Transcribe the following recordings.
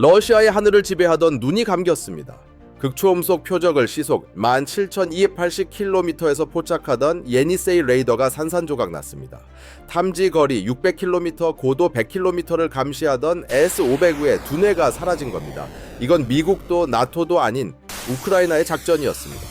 러시아의 하늘을 지배하던 눈이 감겼습니다. 극초음속 표적을 시속 17,280km에서 포착하던 예니세이 레이더가 산산조각 났습니다. 탐지 거리 600km, 고도 100km를 감시하던 S-500의 두뇌가 사라진 겁니다. 이건 미국도 나토도 아닌 우크라이나의 작전이었습니다.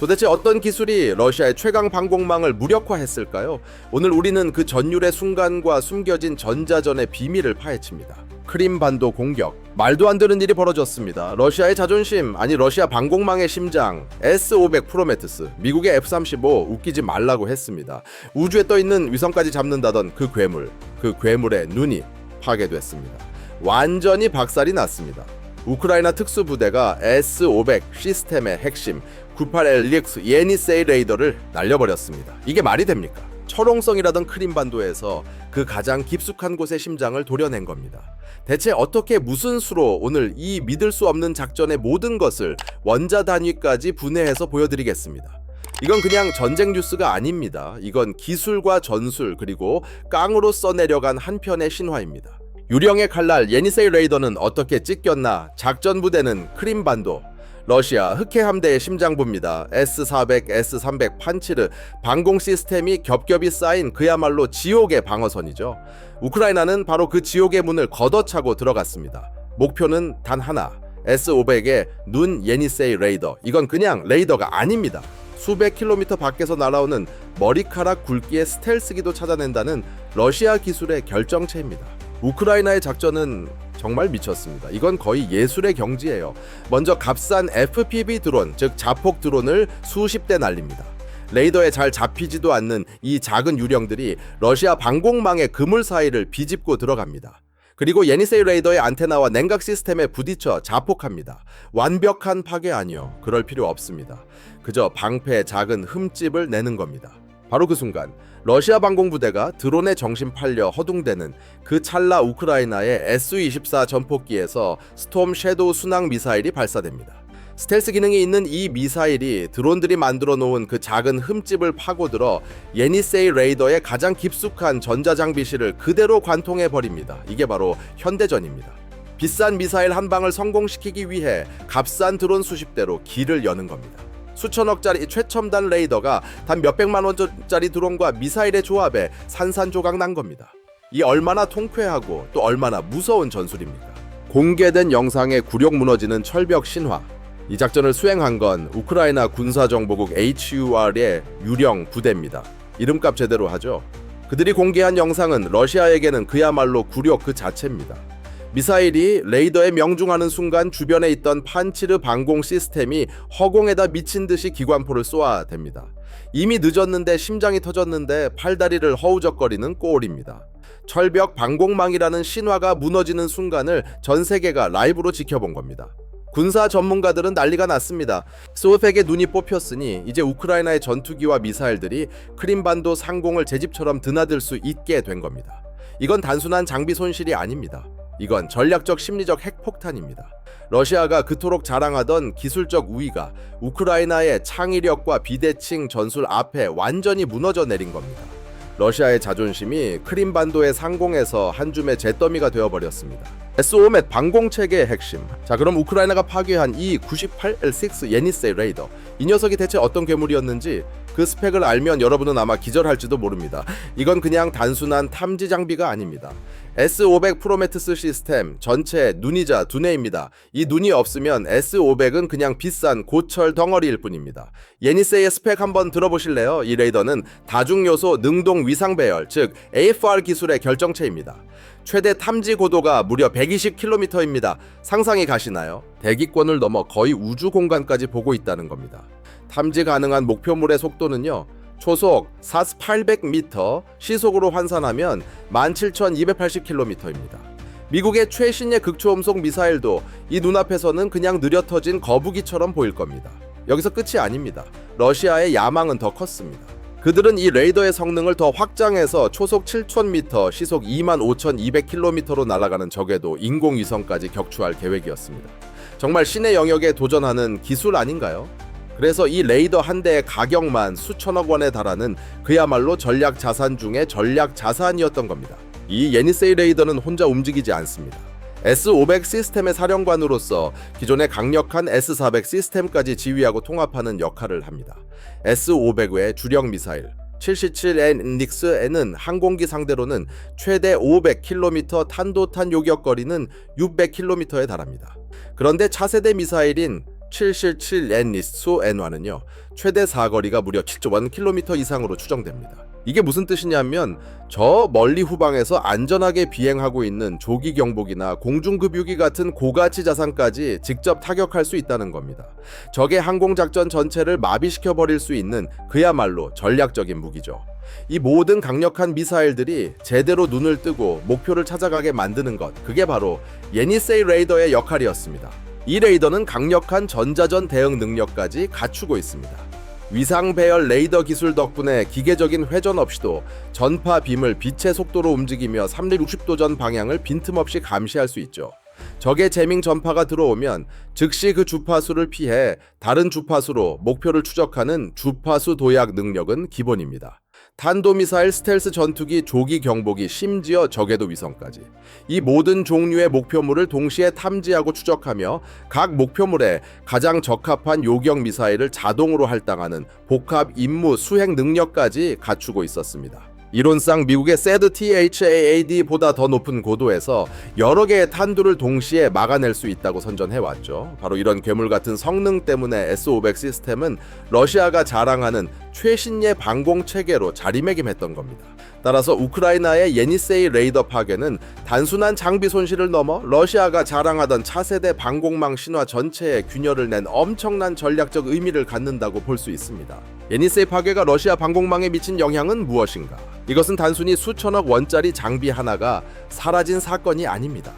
도대체 어떤 기술이 러시아의 최강 방공망을 무력화했을까요? 오늘 우리는 그 전율의 순간과 숨겨진 전자전의 비밀을 파헤칩니다. 크림반도 공격. 말도 안 되는 일이 벌어졌습니다. 러시아의 자존심, 아니 러시아 방공망의 심장, S-500 프로메테스, 미국의 F-35 웃기지 말라고 했습니다. 우주에 떠 있는 위성까지 잡는다던 그 괴물, 그 괴물의 눈이 파괴됐습니다. 완전히 박살이 났습니다. 우크라이나 특수부대가 S-500 시스템의 핵심 98LX 예니세이 레이더를 날려버렸습니다. 이게 말이 됩니까? 철옹성이라던 크림반도에서 그 가장 깊숙한 곳의 심장을 도려낸 겁니다. 대체 어떻게 무슨 수로 오늘 이 믿을 수 없는 작전의 모든 것을 원자 단위까지 분해해서 보여드리겠습니다. 이건 그냥 전쟁 뉴스가 아닙니다. 이건 기술과 전술 그리고 깡으로 써내려간 한 편의 신화입니다. 유령의 칼날 예니세이 레이더는 어떻게 찢겼나? 작전 부대는 크림반도, 러시아 흑해 함대의 심장부입니다. S400, S300 판치르 방공 시스템이 겹겹이 쌓인 그야말로 지옥의 방어선이죠. 우크라이나는 바로 그 지옥의 문을 걷어차고 들어갔습니다. 목표는 단 하나. S500의 눈 예니세이 레이더. 이건 그냥 레이더가 아닙니다. 수백 킬로미터 밖에서 날아오는 머리카락 굵기의 스텔스기도 찾아낸다는 러시아 기술의 결정체입니다. 우크라이나의 작전은 정말 미쳤습니다. 이건 거의 예술의 경지예요. 먼저 값싼 FPV 드론, 즉 자폭 드론을 수십 대 날립니다. 레이더에 잘 잡히지도 않는 이 작은 유령들이 러시아 방공망의 그물 사이를 비집고 들어갑니다. 그리고 예니세이 레이더의 안테나와 냉각 시스템에 부딪혀 자폭합니다. 완벽한 파괴 아니요. 그럴 필요 없습니다. 그저 방패의 작은 흠집을 내는 겁니다. 바로 그 순간 러시아 방공부대가 드론에 정신 팔려 허둥대는 그 찰나 우크라이나의 S-24 전폭기에서 스톰 섀도우 순항 미사일이 발사됩니다. 스텔스 기능이 있는 이 미사일이 드론들이 만들어 놓은 그 작은 흠집을 파고들어 예니세이 레이더의 가장 깊숙한 전자장비실을 그대로 관통해 버립니다. 이게 바로 현대전입니다. 비싼 미사일 한 방을 성공시키기 위해 값싼 드론 수십 대로 길을 여는 겁니다. 수천억짜리 최첨단 레이더가 단 몇백만 원짜리 드론과 미사일의 조합에 산산조각 난 겁니다. 이 얼마나 통쾌하고 또 얼마나 무서운 전술입니까? 공개된 영상에 굴욕 무너지는 철벽 신화. 이 작전을 수행한 건 우크라이나 군사정보국 HUR의 유령 부대입니다. 이름값 제대로 하죠. 그들이 공개한 영상은 러시아에게는 그야말로 굴욕 그 자체입니다. 미사일이 레이더에 명중하는 순간 주변에 있던 판치르 방공 시스템이 허공에다 미친 듯이 기관포를 쏘아댑니다. 이미 늦었는데 심장이 터졌는데 팔다리를 허우적거리는 꼴입니다. 철벽 방공망이라는 신화가 무너지는 순간을 전 세계가 라이브로 지켜본 겁니다. 군사 전문가들은 난리가 났습니다. 소백의 눈이 뽑혔으니 이제 우크라이나의 전투기와 미사일들이 크림반도 상공을 제 집처럼 드나들 수 있게 된 겁니다. 이건 단순한 장비 손실이 아닙니다. 이건 전략적 심리적 핵폭탄입니다. 러시아가 그토록 자랑하던 기술적 우위가 우크라이나의 창의력과 비대칭 전술 앞에 완전히 무너져 내린 겁니다. 러시아의 자존심이 크림반도의 상공에서 한 줌의 잿더미가 되어버렸습니다. S-5맷 방공 체계의 핵심. 자 그럼 우크라이나가 파괴한 이 98L6 예니세이 레이더. 이 녀석이 대체 어떤 괴물이었는지 그 스펙을 알면 여러분은 아마 기절할지도 모릅니다. 이건 그냥 단순한 탐지 장비가 아닙니다. S500 프로메테스 시스템 전체 눈이자 두뇌입니다. 이 눈이 없으면 S500은 그냥 비싼 고철 덩어리일 뿐입니다. 예니세이의 스펙 한번 들어보실래요? 이 레이더는 다중 요소 능동 위상 배열, 즉 AFR 기술의 결정체입니다. 최대 탐지 고도가 무려 120km입니다. 상상이 가시나요? 대기권을 넘어 거의 우주 공간까지 보고 있다는 겁니다. 탐지 가능한 목표물의 속도는요. 초속 4 800m, 시속으로 환산하면 17,280km입니다. 미국의 최신의 극초음속 미사일도 이 눈앞에서는 그냥 느려 터진 거북이처럼 보일 겁니다. 여기서 끝이 아닙니다. 러시아의 야망은 더 컸습니다. 그들은 이 레이더의 성능을 더 확장해서 초속 7,000m, 시속 25,200km로 날아가는 적에도 인공위성까지 격추할 계획이었습니다. 정말 신의 영역에 도전하는 기술 아닌가요? 그래서 이 레이더 한 대의 가격만 수천억 원에 달하는 그야말로 전략 자산 중에 전략 자산이었던 겁니다. 이 예니세이 레이더는 혼자 움직이지 않습니다. S500 시스템의 사령관으로서 기존의 강력한 S400 시스템까지 지휘하고 통합하는 역할을 합니다. S500의 주력 미사일 77N 닉스N은 항공기 상대로는 최대 500km 탄도탄 요격 거리는 600km에 달합니다. 그런데 차세대 미사일인 777N 니스 N1은요 최대 사거리가 무려 7.1km 이상으로 추정됩니다. 이게 무슨 뜻이냐면 저 멀리 후방에서 안전하게 비행하고 있는 조기 경보기나 공중급유기 같은 고가치 자산까지 직접 타격할 수 있다는 겁니다. 적의 항공작전 전체를 마비시켜 버릴 수 있는 그야말로 전략적인 무기죠. 이 모든 강력한 미사일들이 제대로 눈을 뜨고 목표를 찾아가게 만드는 것, 그게 바로 예니세이 레이더의 역할이었습니다. 이 레이더는 강력한 전자전 대응 능력까지 갖추고 있습니다. 위상 배열 레이더 기술 덕분에 기계적인 회전 없이도 전파 빔을 빛의 속도로 움직이며 360도 전 방향을 빈틈없이 감시할 수 있죠. 적의 재밍 전파가 들어오면 즉시 그 주파수를 피해 다른 주파수로 목표를 추적하는 주파수 도약 능력은 기본입니다. 탄도미사일 스텔스 전투기 조기 경보기 심지어 적외도 위성까지 이 모든 종류의 목표물을 동시에 탐지하고 추적하며 각 목표물에 가장 적합한 요격 미사일을 자동으로 할당하는 복합 임무 수행 능력까지 갖추고 있었습니다. 이론상 미국의 세드 THAAD보다 더 높은 고도에서 여러 개의 탄두를 동시에 막아낼 수 있다고 선전해왔죠. 바로 이런 괴물 같은 성능 때문에 S500 시스템은 러시아가 자랑하는 최신의 방공 체계로 자리매김했던 겁니다. 따라서 우크라이나의 예니세이 레이더 파괴는 단순한 장비 손실을 넘어 러시아가 자랑하던 차세대 방공망 신화 전체에 균열을 낸 엄청난 전략적 의미를 갖는다고 볼 수 있습니다. 예니세이 파괴가 러시아 방공망에 미친 영향은 무엇인가? 이것은 단순히 수천억 원짜리 장비 하나가 사라진 사건이 아닙니다.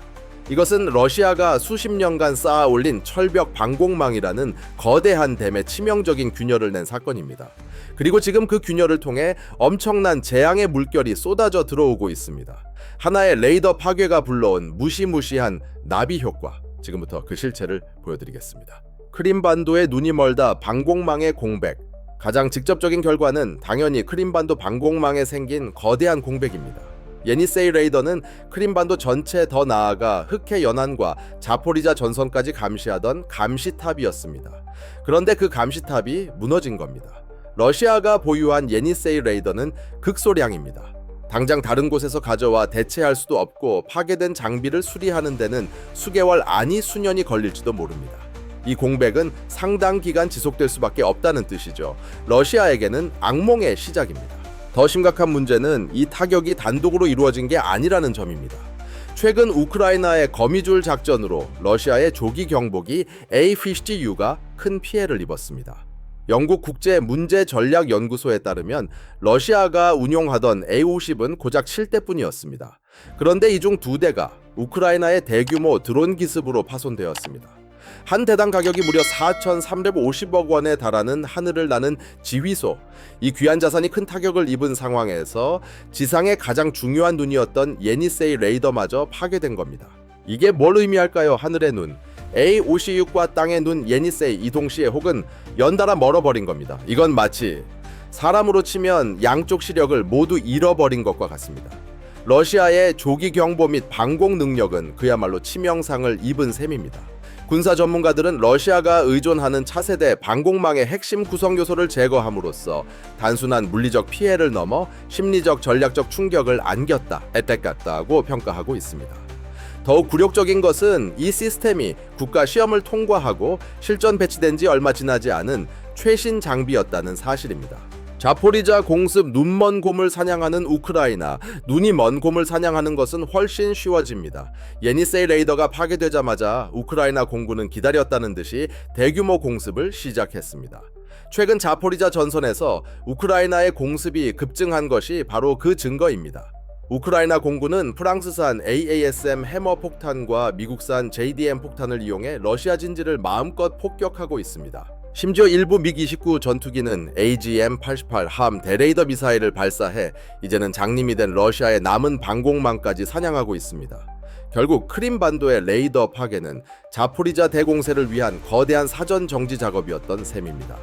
이것은 러시아가 수십 년간 쌓아 올린 철벽 방공망이라는 거대한 댐에 치명적인 균열을 낸 사건입니다. 그리고 지금 그 균열을 통해 엄청난 재앙의 물결이 쏟아져 들어오고 있습니다. 하나의 레이더 파괴가 불러온 무시무시한 나비 효과. 지금부터 그 실체를 보여드리겠습니다. 크림반도의 눈이 멀다 방공망의 공백. 가장 직접적인 결과는 당연히 크림반도 방공망에 생긴 거대한 공백입니다. 예니세이 레이더는 크림반도 전체 더 나아가 흑해 연안과 자포리자 전선까지 감시하던 감시탑이었습니다. 그런데 그 감시탑이 무너진 겁니다. 러시아가 보유한 예니세이 레이더는 극소량입니다. 당장 다른 곳에서 가져와 대체할 수도 없고 파괴된 장비를 수리하는 데는 수개월 아니 수년이 걸릴지도 모릅니다. 이 공백은 상당 기간 지속될 수밖에 없다는 뜻이죠. 러시아에게는 악몽의 시작입니다. 더 심각한 문제는 이 타격이 단독으로 이루어진 게 아니라는 점입니다. 최근 우크라이나의 거미줄 작전으로 러시아의 조기 경보기 A-50U가 큰 피해를 입었습니다. 영국 국제 문제 전략 연구소에 따르면 러시아가 운용하던 A50은 고작 7대뿐이었습니다. 그런데 이 중 두 대가 우크라이나의 대규모 드론 기습으로 파손되었습니다. 한 대당 가격이 무려 4,350억 원에 달하는 하늘을 나는 지휘소. 이 귀한 자산이 큰 타격을 입은 상황에서 지상의 가장 중요한 눈이었던 예니세이 레이더마저 파괴된 겁니다. 이게 뭘 의미할까요? 하늘의 눈. A56과 땅의 눈 예니세이 이 동 시에 혹은 연달아 멀어버린 겁니다. 이건 마치 사람으로 치면 양쪽 시력을 모두 잃어버린 것과 같습니다. 러시아의 조기 경보 및 방공 능력은 그야말로 치명상을 입은 셈입니다. 군사 전문가들은 러시아가 의존하는 차세대 방공망의 핵심 구성 요소를 제거함으로써 단순한 물리적 피해를 넘어 심리적 전략적 충격을 안겼다, 에택갔다고 평가하고 있습니다. 더욱 굴욕적인 것은 이 시스템이 국가 시험을 통과하고 실전 배치된 지 얼마 지나지 않은 최신 장비였다는 사실입니다. 자포리자 공습 눈먼 곰을 사냥하는 우크라이나 눈이 먼 곰을 사냥하는 것은 훨씬 쉬워집니다. 예니세이 레이더가 파괴되자마자 우크라이나 공군은 기다렸다는 듯이 대규모 공습을 시작했습니다. 최근 자포리자 전선에서 우크라이나의 공습이 급증한 것이 바로 그 증거입니다. 우크라이나 공군은 프랑스산 AASM 해머 폭탄과 미국산 JDM 폭탄을 이용해 러시아 진지를 마음껏 폭격하고 있습니다. 심지어 일부 미г-29 전투기는 AGM-88 함 대레이더 미사일을 발사해 이제는 장님이 된 러시아의 남은 방공망까지 사냥하고 있습니다. 결국 크림반도의 레이더 파괴는 자포리자 대공세를 위한 거대한 사전 정지 작업이었던 셈입니다.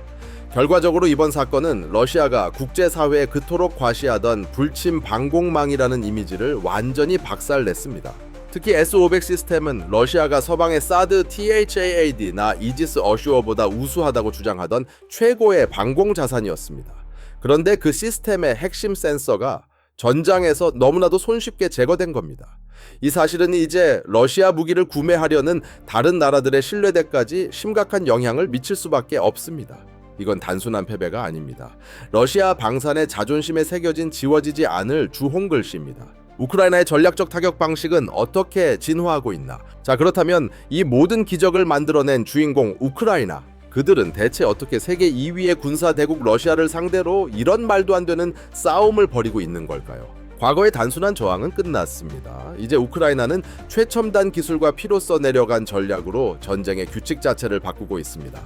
결과적으로 이번 사건은 러시아가 국제사회에 그토록 과시하던 불침 방공망이라는 이미지를 완전히 박살냈습니다. 특히 S-500 시스템은 러시아가 서방의 사드 THAAD나 이지스 어슈어보다 우수하다고 주장하던 최고의 방공 자산이었습니다. 그런데 그 시스템의 핵심 센서가 전장에서 너무나도 손쉽게 제거된 겁니다. 이 사실은 이제 러시아 무기를 구매하려는 다른 나라들의 신뢰대까지 심각한 영향을 미칠 수밖에 없습니다. 이건 단순한 패배가 아닙니다. 러시아 방산의 자존심에 새겨진 지워지지 않을 주홍 글씨입니다. 우크라이나의 전략적 타격 방식은 어떻게 진화하고 있나? 자, 그렇다면 이 모든 기적을 만들어낸 주인공 우크라이나. 그들은 대체 어떻게 세계 2위의 군사 대국 러시아를 상대로 이런 말도 안 되는 싸움을 벌이고 있는 걸까요? 과거의 단순한 저항은 끝났습니다. 이제 우크라이나는 최첨단 기술과 피로 써 내려간 전략으로 전쟁의 규칙 자체를 바꾸고 있습니다.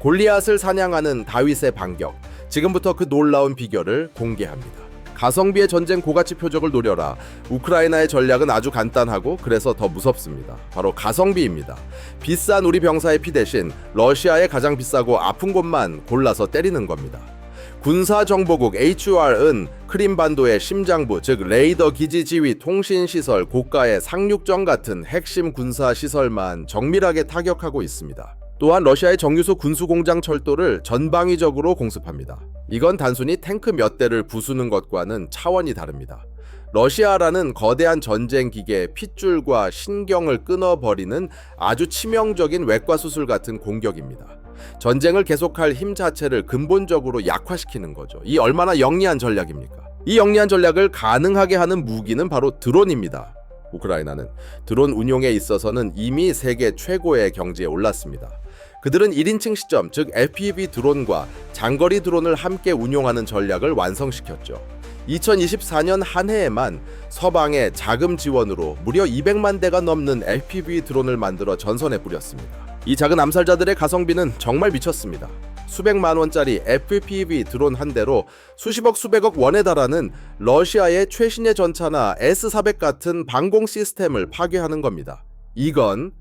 골리앗을 사냥하는 다윗의 반격. 지금부터 그 놀라운 비결을 공개합니다. 가성비의 전쟁 고가치 표적을 노려라. 우크라이나의 전략은 아주 간단하고 그래서 더 무섭습니다. 바로 가성비입니다. 비싼 우리 병사의 피 대신 러시아의 가장 비싸고 아픈 곳만 골라서 때리는 겁니다. 군사정보국 HR은 크림반도의 심장부, 즉 레이더 기지 지휘 통신 시설, 고가의 상륙정 같은 핵심 군사 시설만 정밀하게 타격하고 있습니다. 또한 러시아의 정유소 군수공장 철도를 전방위적으로 공습합니다. 이건 단순히 탱크 몇 대를 부수는 것과는 차원이 다릅니다. 러시아라는 거대한 전쟁 기계의 핏줄과 신경을 끊어버리는 아주 치명적인 외과 수술 같은 공격입니다. 전쟁을 계속할 힘 자체를 근본적으로 약화시키는 거죠. 이 얼마나 영리한 전략입니까? 이 영리한 전략을 가능하게 하는 무기는 바로 드론입니다. 우크라이나는 드론 운용에 있어서는 이미 세계 최고의 경지에 올랐습니다. 그들은 1인칭 시점, 즉 FPV 드론과 장거리 드론을 함께 운용하는 전략을 완성시켰죠. 2024년 한 해에만 서방의 자금 지원으로 무려 200만 대가 넘는 FPV 드론을 만들어 전선에 뿌렸습니다. 이 작은 암살자들의 가성비는 정말 미쳤습니다. 수백만 원짜리 FPV 드론 한 대로 수십억 수백억 원에 달하는 러시아의 최신의 전차나 S400 같은 방공 시스템을 파괴하는 겁니다. 이건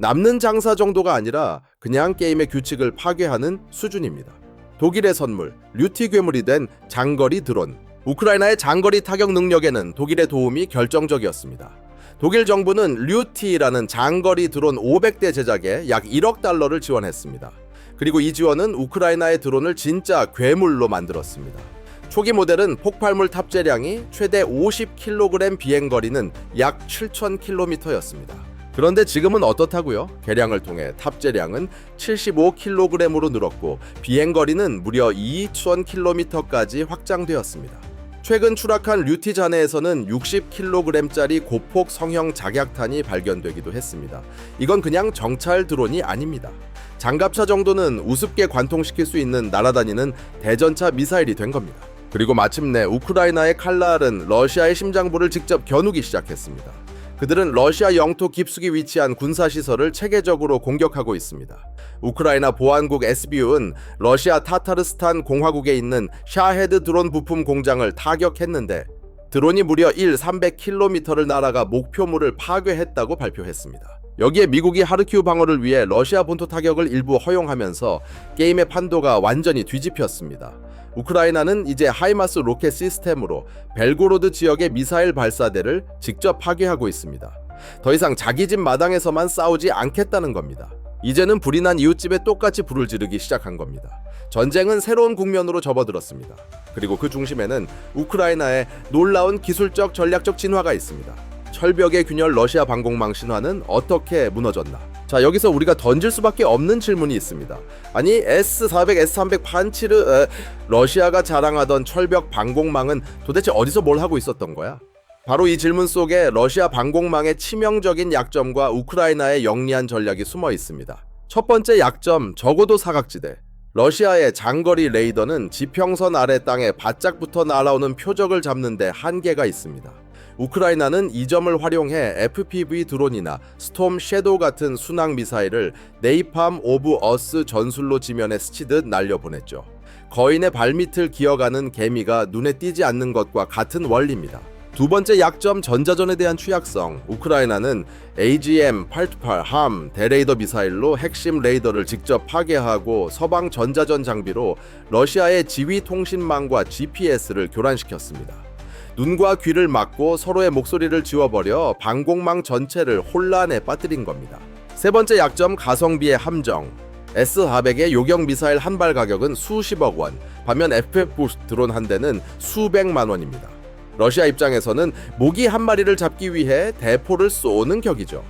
남는 장사 정도가 아니라 그냥 게임의 규칙을 파괴하는 수준입니다. 독일의 선물, 류티 괴물이 된 장거리 드론. 우크라이나의 장거리 타격 능력에는 독일의 도움이 결정적이었습니다. 독일 정부는 류티라는 장거리 드론 500대 제작에 약 1억 달러를 지원했습니다. 그리고 이 지원은 우크라이나의 드론을 진짜 괴물로 만들었습니다. 초기 모델은 폭발물 탑재량이 최대 50kg 비행거리는 약 7,000km였습니다. 그런데 지금은 어떻다고요? 개량을 통해 탑재량은 75kg으로 늘었고 비행 거리는 무려 2,000km까지 확장되었습니다. 최근 추락한 류티 잔해에서는 60kg짜리 고폭 성형 작약탄이 발견되기도 했습니다. 이건 그냥 정찰 드론이 아닙니다. 장갑차 정도는 우습게 관통시킬 수 있는 날아다니는 대전차 미사일이 된 겁니다. 그리고 마침내 우크라이나의 칼날은 러시아의 심장부를 직접 겨누기 시작했습니다. 그들은 러시아 영토 깊숙이 위치한 군사시설을 체계적으로 공격하고 있습니다. 우크라이나 보안국 SBU는 러시아 타타르스탄 공화국에 있는 샤헤드 드론 부품 공장을 타격했는데 드론이 무려 1 300km를 날아가 목표물을 파괴했다고 발표했습니다. 여기에 미국이 하르키우 방어를 위해 러시아 본토 타격을 일부 허용하면서 게임의 판도가 완전히 뒤집혔습니다. 우크라이나는 이제 하이마스 로켓 시스템으로 벨고로드 지역의 미사일 발사대를 직접 파괴하고 있습니다. 더 이상 자기 집 마당에서만 싸우지 않겠다는 겁니다. 이제는 불이 난 이웃집에 똑같이 불을 지르기 시작한 겁니다. 전쟁은 새로운 국면으로 접어들었습니다. 그리고 그 중심에는 우크라이나의 놀라운 기술적 전략적 진화가 있습니다. 철벽의 균열 러시아 방공망 신화는 어떻게 무너졌나? 자 여기서 우리가 던질 수밖에 없는 질문이 있습니다. 아니 S400, S300 판치르 에, 러시아가 자랑하던 철벽 방공망은 도대체 어디서 뭘 하고 있었던 거야? 바로 이 질문 속에 러시아 방공망의 치명적인 약점과 우크라이나의 영리한 전략이 숨어 있습니다. 첫 번째 약점 적어도 사각지대. 러시아의 장거리 레이더는 지평선 아래 땅에 바짝 붙어 날아오는 표적을 잡는데 한계가 있습니다. 우크라이나는 이 점을 활용해 FPV 드론이나 스톰 섀도우 같은 순항 미사일을 네이팜 오브 어스 전술로 지면에 스치듯 날려보냈죠. 거인의 발밑을 기어가는 개미가 눈에 띄지 않는 것과 같은 원리입니다. 두 번째 약점 전자전에 대한 취약성. 우크라이나는 AGM-828 함 대레이더 미사일로 핵심 레이더를 직접 파괴하고 서방 전자전 장비로 러시아의 지휘 통신망과 GPS를 교란시켰습니다. 눈과 귀를 막고 서로의 목소리를 지워버려 방공망 전체를 혼란에 빠뜨린 겁니다. 세 번째 약점 가성비의 함정. S400의 요격 미사일 한 발 가격은 수십억 원, 반면 FF 드론 한 대는 수백만 원입니다. 러시아 입장에서는 모기 한 마리를 잡기 위해 대포를 쏘는 격이죠.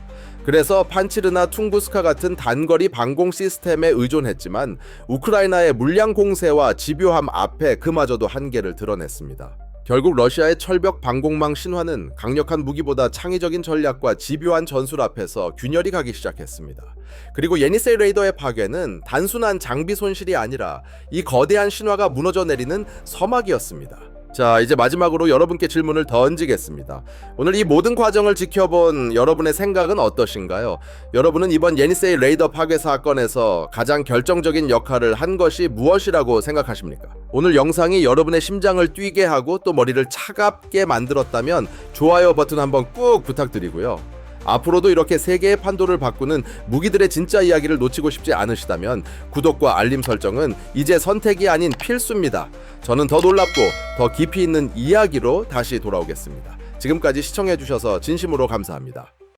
그래서 판치르나 퉁구스카 같은 단거리 방공 시스템에 의존했지만 우크라이나의 물량 공세와 집요함 앞에 그마저도 한계를 드러냈습니다. 결국 러시아의 철벽 방공망 신화는 강력한 무기보다 창의적인 전략과 집요한 전술 앞에서 균열이 가기 시작했습니다. 그리고 예니세이 레이더의 파괴는 단순한 장비 손실이 아니라 이 거대한 신화가 무너져 내리는 서막이었습니다. 자, 이제 마지막으로 여러분께 질문을 던지겠습니다. 오늘 이 모든 과정을 지켜본 여러분의 생각은 어떠신가요? 여러분은 이번 예니세이 레이더 파괴 사건에서 가장 결정적인 역할을 한 것이 무엇이라고 생각하십니까? 오늘 영상이 여러분의 심장을 뛰게 하고 또 머리를 차갑게 만들었다면 좋아요 버튼 한번 꾹 부탁드리고요. 앞으로도 이렇게 세계의 판도를 바꾸는 무기들의 진짜 이야기를 놓치고 싶지 않으시다면 구독과 알림 설정은 이제 선택이 아닌 필수입니다. 저는 더 놀랍고 더 깊이 있는 이야기로 다시 돌아오겠습니다. 지금까지 시청해주셔서 진심으로 감사합니다.